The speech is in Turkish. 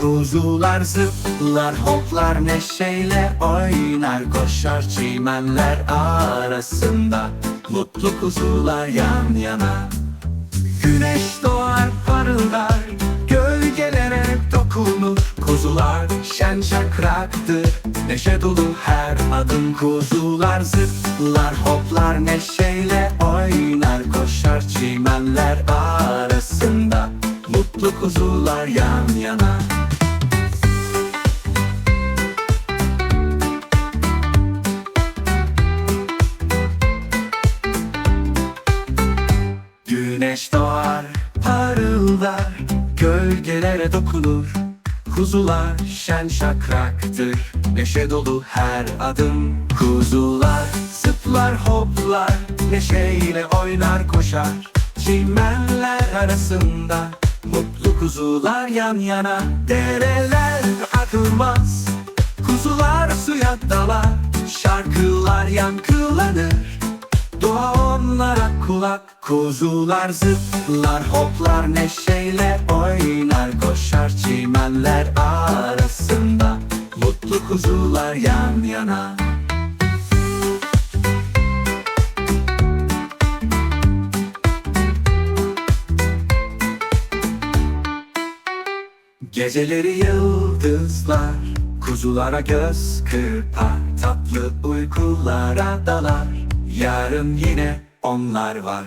Kuzular zıplar hoplar neşeyle oynar. Koşar çimenler arasında Mutlu kuzular yan yana. Güneş doğar parıldar Gölgelere dokunur. Kuzular şen şakraktır Neşe dolu her adım. Kuzular zıplar hoplar neşeyle oynar. Koşar çimenler arasında Mutlu kuzular yan yana Güneş doğar, parıldar, gölgelere dokunur. Kuzular şen şakraktır, neşe dolu her adım. Kuzular zıplar hoplar, neşeyle oynar koşar. Çimenler arasında mutlu kuzular yan yana. Dereler akılmaz, kuzular suya dalar. Şarkılar yankılanır Doğa onlara kulak Kuzular zıplar hoplar neşeyle oynar Koşar çimenler arasında Mutlu kuzular yan yana. Geceleri yıldızlar Kuzulara göz kırpar Tatlı uykulara dalar Yarın yine onlar var